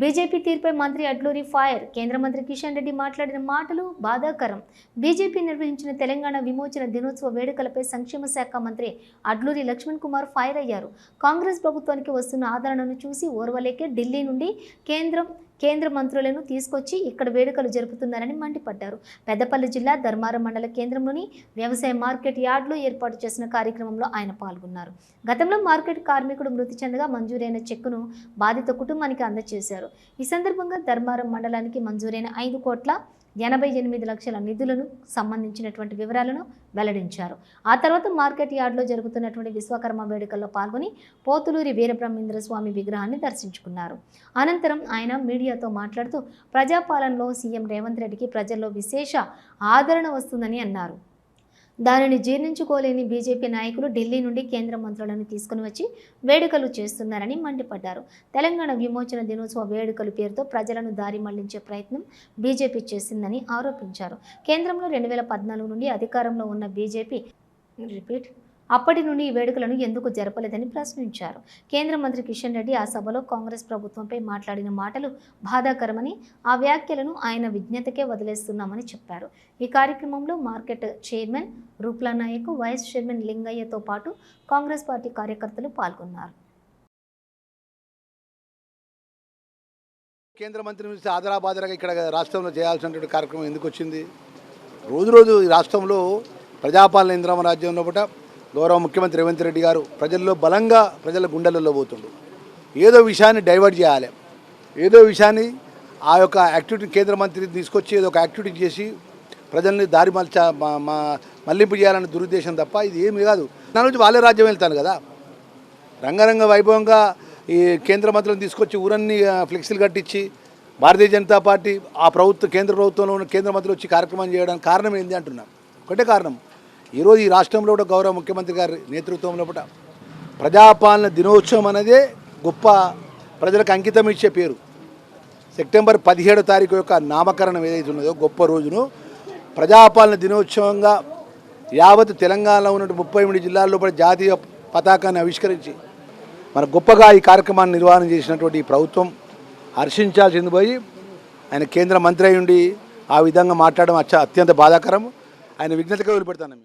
BJP తీర్పై మంత్రి Adluri fire కేంద్ర మంత్రి కిషన్ రెడ్డి మాట్లాడిన మాటలు బాధాకరం. బీజేపీ నిర్వహించిన తెలంగాణ విమోచన దినోత్సవ వేడుకలపై సంక్షేమ శాఖ మంత్రి అడ్లూరి లక్ష్మణ్ కుమార్ ఫైర్ అయ్యారు. కాంగ్రెస్ ప్రభుత్వానికి వస్తున్న ఆదరణను చూసి ఓర్వలేకే ఢిల్లీ నుండి కేంద్రం కేంద్ర మంత్రులను తీసుకొచ్చి ఇక్కడ వేడుకలు జరుపుతున్నారని మండిపడ్డారు. పెద్దపల్లి జిల్లా ధర్మారం మండల కేంద్రంలోని వ్యవసాయ మార్కెట్ యార్డ్లో ఏర్పాటు చేసిన కార్యక్రమంలో ఆయన పాల్గొన్నారు. గతంలో మార్కెట్ కార్మికుడు మృతి చెందగా మంజూరైన చెక్కును బాధిత కుటుంబానికి అందజేశారు. ఈ సందర్భంగా ధర్మారం మండలానికి మంజూరైన ఐదు కోట్ల ఎనభై ఎనిమిది లక్షల నిధులను సంబంధించినటువంటి వివరాలను వెల్లడించారు. ఆ తర్వాత మార్కెట్ యార్డ్లో జరుగుతున్నటువంటి విశ్వకర్మ వేడుకల్లో పాల్గొని పోతులూరి వీరబ్రహ్మేంద్ర స్వామి విగ్రహాన్ని దర్శించుకున్నారు. అనంతరం ఆయన మీడియాతో మాట్లాడుతూ ప్రజాపాలనలో సీఎం రేవంత్ రెడ్డికి ప్రజల్లో విశేష ఆదరణ వస్తుందని అన్నారు. దానిని జీర్ణించుకోలేని బీజేపీ నాయకులు ఢిల్లీ నుండి కేంద్ర మంత్రులను తీసుకుని వచ్చి వేడుకలు చేస్తున్నారని మండిపడ్డారు. తెలంగాణ విమోచన దినోత్సవ వేడుకల పేరుతో ప్రజలను దారి మళ్ళించే ప్రయత్నం బీజేపీ చేసిందని ఆరోపించారు. కేంద్రంలో రెండు వేల పద్నాలుగు నుండి అధికారంలో ఉన్న బీజేపీ రిపీట్. అప్పటి నుండి ఈ వేడుకలను ఎందుకు జరపలేదని ప్రశ్నించారు. కేంద్ర మంత్రి కిషన్ రెడ్డి ఆ సభలో కాంగ్రెస్ ప్రభుత్వంపై మాట్లాడిన మాటలు బాధాకరమని ఆ వ్యాఖ్యలను ఆయన విజ్ఞతకే వదిలేస్తున్నామని చెప్పారు. ఈ కార్యక్రమంలో market chairman Roopla Naik vice chairman లింగయ్యతో పాటు కాంగ్రెస్ పార్టీ కార్యకర్తలు పాల్గొన్నారు. కేంద్ర మంత్రి నుంచి ఆదరాబాదరగా ఇక్కడ రాష్ట్రంలో చేయాల్సినటువంటి కార్యక్రమం ఎందుకు వచ్చింది? రోజు రోజు ఈ రాష్ట్రంలో ప్రజాపాలన ఇంద్రమ రాజ్యంలో పూట గౌరవ ముఖ్యమంత్రి రేవంత్ రెడ్డి గారు ప్రజల్లో బలంగా ప్రజల గుండెలలో పోతుండు. ఏదో విషయాన్ని డైవర్ట్ చేయాలి. ఏదో విషయాన్ని ఆ యొక్క యాక్టివిటీ కేంద్ర మంత్రి తీసుకొచ్చి ఏదో ఒక యాక్టివిటీ చేసి ప్రజల్ని దారి మల్చ మా- మళ్ళింపు చేయాలనే దురుద్దేశం తప్ప ఇది ఏమి కాదు. నా నుంచి వాళ్ళే రాజ్యం వెళ్తాను కదా. రంగరంగ వైభవంగా ఈ కేంద్ర మంత్రులను తీసుకొచ్చి ఊరన్నీ ఫ్లెక్సీలు కట్టించి భారతీయ జనతా పార్టీ ఆ ప్రభుత్వ కేంద్ర ప్రభుత్వంలో ఉన్న కేంద్ర మంత్రులు వచ్చి కార్యక్రమం చేయడానికి కారణం ఏంది అంటున్నాం. ఒకటే కారణం. ఈరోజు ఈ రాష్ట్రంలో కూడా గౌరవ ముఖ్యమంత్రి గారి నేతృత్వంలో కూడా ప్రజాపాలన దినోత్సవం అనేదే గొప్ప ప్రజలకు అంకితం ఇచ్చే పేరు. సెప్టెంబర్ పదిహేడు తారీఖు యొక్క నామకరణం ఏదైతే ఉన్నదో గొప్ప రోజును ప్రజాపాలన దినోత్సవంగా యావత్ తెలంగాణలో ఉన్నటువంటి ముప్పై మూడు జిల్లాల్లో కూడా జాతీయ పతాకాన్ని ఆవిష్కరించి మన గొప్పగా ఈ కార్యక్రమాన్ని నిర్వహణ చేసినటువంటి ఈ ప్రభుత్వం హర్షించాల్సింది పోయి ఆయన కేంద్ర మంత్రి అయి ఉండి ఆ విధంగా మాట్లాడడం అచ్చ అత్యంత బాధాకరం. ఆయన విఘ్నతగా వదిలిపెడతాను